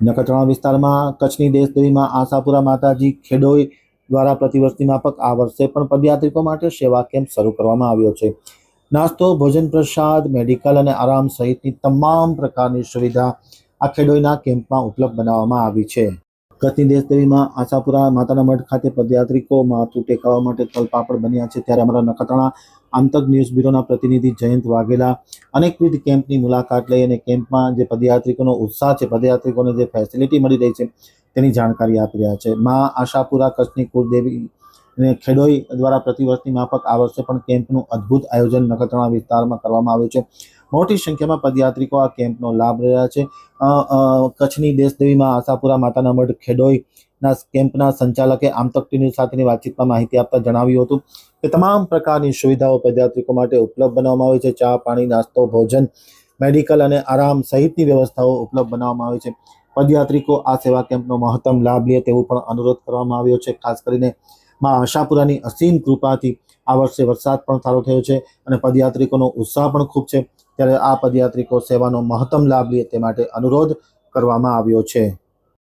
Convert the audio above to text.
નખત્રાણા વિસ્તારમાં, કચ્છની દેશદેવીમાં આશાપુરા માતાજી ખેડોઈ દ્વારા પ્રતિવર્ષની માફક આ વર્ષે પણ પદયાત્રિકો માટે સેવા કેમ્પ શરૂ કરવામાં આવ્યો છે. નાસ્તો, ભોજન પ્રસાદ, મેડિકલ અને આરામ સહિતની તમામ પ્રકારની સુવિધા આ ખેડોઈના કેમ્પમાં ઉપલબ્ધ બનાવવામાં આવી છે. કચ્છની દેશદેવીમાં આશાપુરા માતાના મઠ ખાતે પદયાત્રિકો માથું ટેકાવવા માટે તલપાપડ બન્યા છે. ત્યારે અમારા નખત્રાણા આંતક ન્યૂઝ બ્યુરોના પ્રતિનિધિ જયંત વાઘેલા અનેકવિધ કેમ્પની મુલાકાત લઈ અને કેમ્પમાં જે પદયાત્રિકોનો ઉત્સાહ છે, પદયાત્રિકોને જે ફેસિલિટી મળી રહી છે તેની જાણકારી આપી રહ્યા છે. મા આશાપુરા કચ્છની કુળદેવી અને ખેડોઈ દ્વારા પ્રતિવર્ષની માફક આ વર્ષે પણ કેમ્પનું અદ્ભુત આયોજન નખત્રાણા વિસ્તારમાં કરવામાં આવ્યું છે. મોટી સંખ્યામાં પદયાત્રિકો આ કેમ્પનો લાભ રહ્યા છે. કચ્છની દેશદેવીમાં આશાપુરા માતાના મઢ ખેડોઈના કેમ્પના સંચાલકે આમતક ટીવી સાથેની વાતચીતમાં માહિતી આપતા જણાવ્યું હતું કે તમામ પ્રકારની સુવિધાઓ પદયાત્રિકો માટે ઉપલબ્ધ બનાવવામાં આવી છે. ચા, પાણી, નાસ્તો, ભોજન, મેડિકલ અને આરામ સહિતની વ્યવસ્થાઓ ઉપલબ્ધ બનાવવામાં આવી છે. પદયાત્રિકો આ સેવા કેમ્પનો મહત્તમ લાભ લે તેવું પણ અનુરોધ કરવામાં આવ્યો છે. ખાસ કરીને માં આશાપુરાની અસીમ કૃપાથી આ વર્ષે વરસાદ પણ સારો થયો છે અને પદયાત્રિકોનો ઉત્સાહ પણ ખૂબ છે. ત્યારે આ પદયાત્રિકો સેવાનો મહત્તમ લાભ લે તે માટે અનુરોધ કરવામાં આવ્યો છે.